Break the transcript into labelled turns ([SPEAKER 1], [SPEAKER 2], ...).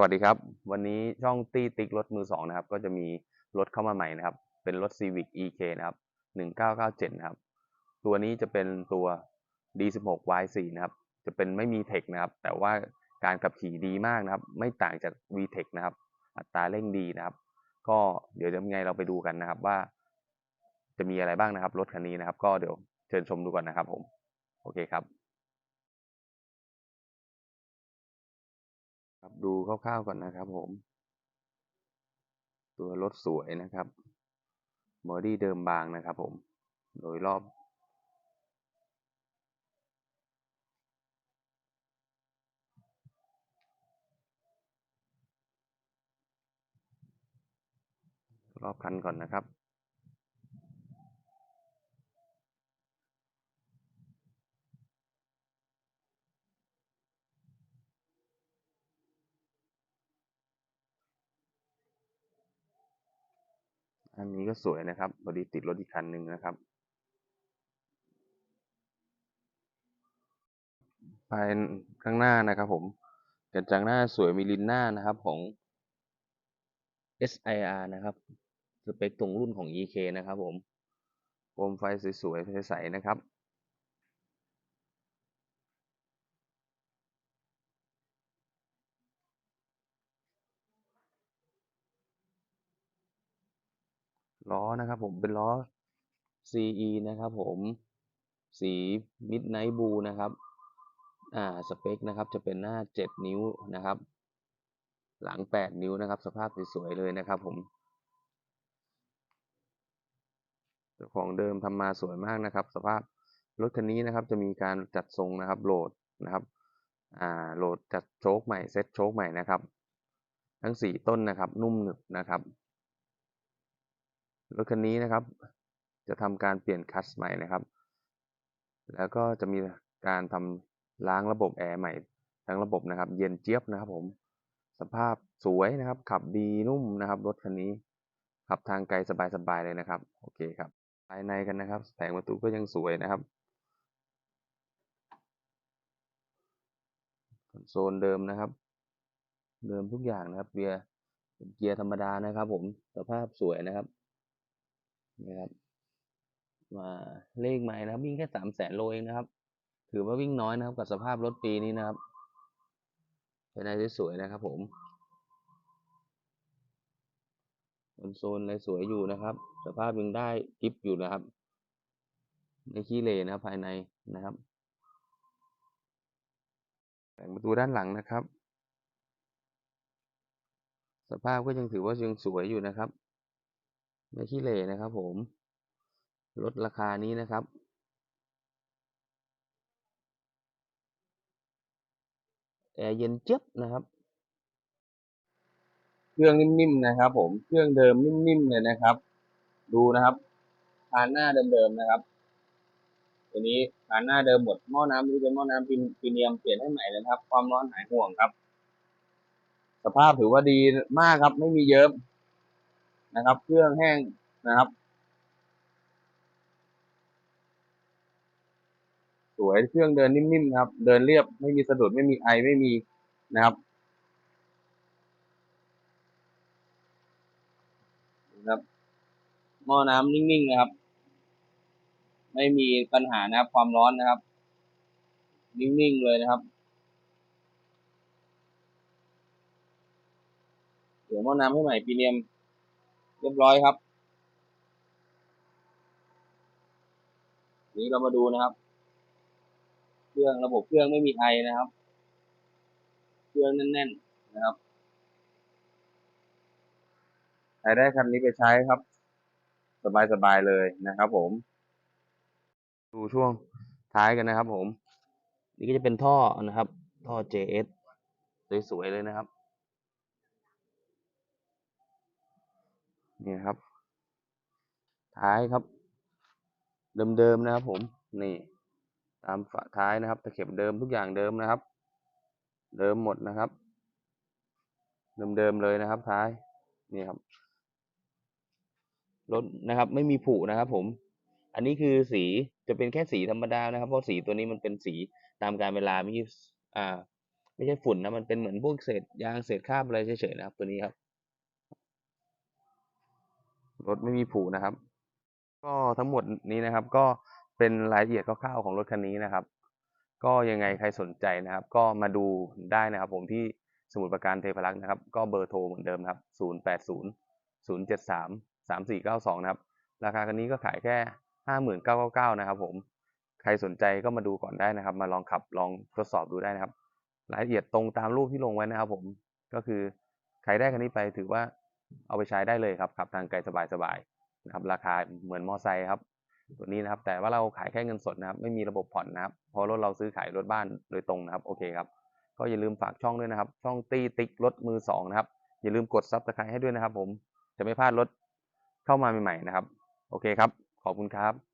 [SPEAKER 1] สวัสดีครับ วันนี้ช่องตี้ติ๊กรถมือสองนะครับ ก็จะมีรถเข้ามาใหม่นะครับ เป็นรถ Civic EK นะครับ 1997 นะครับ ตัวนี้จะเป็นตัว D16 Y4 นะครับ จะเป็นไม่มีเทคนะครับ แต่ว่าการขับขี่ดีมากนะครับ ไม่ต่างจาก VTEC นะครับ อัตราเร่งดีนะครับ ก็เดี๋ยวจะยังไงเราไปดูกันนะครับว่า จะมีอะไรบ้างนะครับ รถคันนี้นะครับ ก็เดี๋ยวเชิญชมดูก่อนนะครับผม โอเคครับ ครับ ดูคร่าวๆก่อนนะครับผม ตัวรถสวยนะครับบอดี้เดิมบางนะครับผม โดยรอบ รอบคันก่อนนะครับ อันนี้ก็สวยนะครับพอดีติดรถอีกคันหนึ่งนะครับ ภายข้างหน้านะครับผมกระจังหน้าสวยมีลินหน้านะครับของ SIR นะครับสเปคตรงรุ่นของ EK นะครับผมโคมไฟสวยๆใสๆนะครับ ล้อนะครับผมเป็นล้อ CE นะครับผมสี Midnight Blue นะครับอ่าสเปคนะครับจะเป็นหน้า 7 นิ้วนะครับ หลัง 8 นิ้วนะครับ สภาพสวยๆเลยนะครับผมเจ้าของเดิมทำมาสวยมากนะครับ สภาพรถคันนี้นะครับจะมีการจัดทรงนะครับโหลดนะครับอ่าโหลดจัดโชคใหม่เซ็ตโชคใหม่นะครับ ทั้ง 4 ต้นนะครับ นุ่มหนึบนะครับ รถคันนี้นะครับ จะทำการเปลี่ยนคลัตช์ใหม่นะครับ แล้วก็จะมีการทำล้างระบบแอร์ใหม่ทั้งระบบนะครับ เย็นเจี๊ยบนะครับ ผมสภาพสวยนะครับ ขับดีนุ่มนะครับรถคันนี้ ขับทางไกลสบายๆเลยนะครับโอเคครับภายในกันนะครับแผงประตูก็ยังสวยนะครับคอนโซลเดิมนะครับ เดิมทุกอย่างนะครับเกียร์เกียร์ธรรมดานะครับ ผมสภาพสวยนะครับ นะครับ มาเลขใหม่นะครับ วิ่งแค่สามแสนโลเองนะครับ ถือว่าวิ่งน้อยนะครับ กับสภาพรถปีนี้นะครับภายในสวยๆนะครับ ผมคอนโซลอะไรสวยอยู่นะครับ สภาพยังได้กริปอยู่นะครับไม่ขี้เหร่นะครับภายในนะครับแผงประตูด้านหลังนะครับ สภาพก็ยังถือว่ายังสวยอยู่นะครับ ไม่ขี้เหร่นะครับผม ลดราคานี้นะครับ แอร์เย็นเจี๊ยบนะครับ เครื่องนิ่มๆนะครับ ผม เครื่องเดิมนิ่มๆเลยนะครับ ดูนะครับพานหน้าเดิมๆนะครับ ตัวนี้พานหน้าเดิมหมด หม้อน้ำนี้เป็นหม้อน้ำปีเนียมเปลี่ยนให้ใหม่เลยนะครับ ความร้อนหายห่วงครับ สภาพถือว่าดีมากครับ ไม่มีเยิ้ม นะครับ เครื่องแห้งนะครับ สวยเครื่องเดินนิ่มๆครับ เดินเรียบไม่มีสะดุดไม่มีไอไม่มีนะครับนะครับหม้อน้ำนิ่งๆนะครับ ไม่มีปัญหานะครับ ความร้อนนะครับ นิ่งๆเลยนะครับเดี๋ยวหม้อน้ำให้ใหม่ปีเนียม เรียบร้อยครับ นี้เรามาดูนะครับ เครื่องระบบเครื่องไม่มีไอนะครับ เครื่องแน่นๆนะครับใครได้คันนี้ไปใช้ครับ สบายๆเลยนะครับผม ดูช่วงท้ายกันนะครับผม นี่ก็จะเป็นท่อนะครับ ท่อ JS สวยๆเลยนะครับ นี่ครับ ท้ายครับ เดิมๆนะครับ ผมนี่ ตามฝาท้ายนะครับตะเข็บเดิมทุกอย่างเดิมนะครับ เดิมหมดนะครับ เดิมๆเลยนะครับ ท้ายนี่ครับรถนะครับ ไม่มีผุนะครับ ผม อันนี้คือสีจะเป็นแค่สีธรรมดานะครับ เพราะสีตัวนี้มันเป็นสีตามการเวลาไม่ใช่อ่า ไม่ใช่ฝุ่นนะมันเป็นเหมือนพวกเศษยางเศษคราบอะไรเฉยๆนะครับ ตัวนี้ครับ รถไม่มีผุนะครับ ก็ทั้งหมดนี้นะครับ ก็เป็นรายละเอียดคร่าวๆของรถคันนี้นะครับ ก็ยังไงใครสนใจนะครับ ก็มาดูได้นะครับ ผมที่สมุทรปราการเทพรักษ์นะครับ ก็เบอร์โทรเหมือนเดิมนะครับ 080 073 3492 นะครับ ราคาคันนี้ก็ขายแค่5999 นะครับ ผมใครสนใจก็มาดูก่อนได้นะครับ มาลองขับลองทดสอบดูได้นะครับ รายละเอียดตรงตามรูปที่ลงไว้นะครับ ผมก็คือใครได้คันนี้ไปถือว่า เอาไปใช้ได้เลยครับขับทางไกลสบายๆนะครับราคาเหมือนมอไซค์ครับตัวนี้นะครับ แต่ว่าเราขายแค่เงินสดนะครับ ไม่มีระบบผ่อนนะครับพอรถเราซื้อขายรถบ้านโดยตรงนะครับโอเคครับก็อย่าลืมฝากช่องด้วยนะครับ ช่องตีติ๊กรถมือสองนะครับ อย่าลืมกดซับสไครต์ให้ด้วยนะครับ ผมจะไม่พลาดรถเข้ามาใหม่ๆนะครับ โอเคครับ ขอบคุณครับ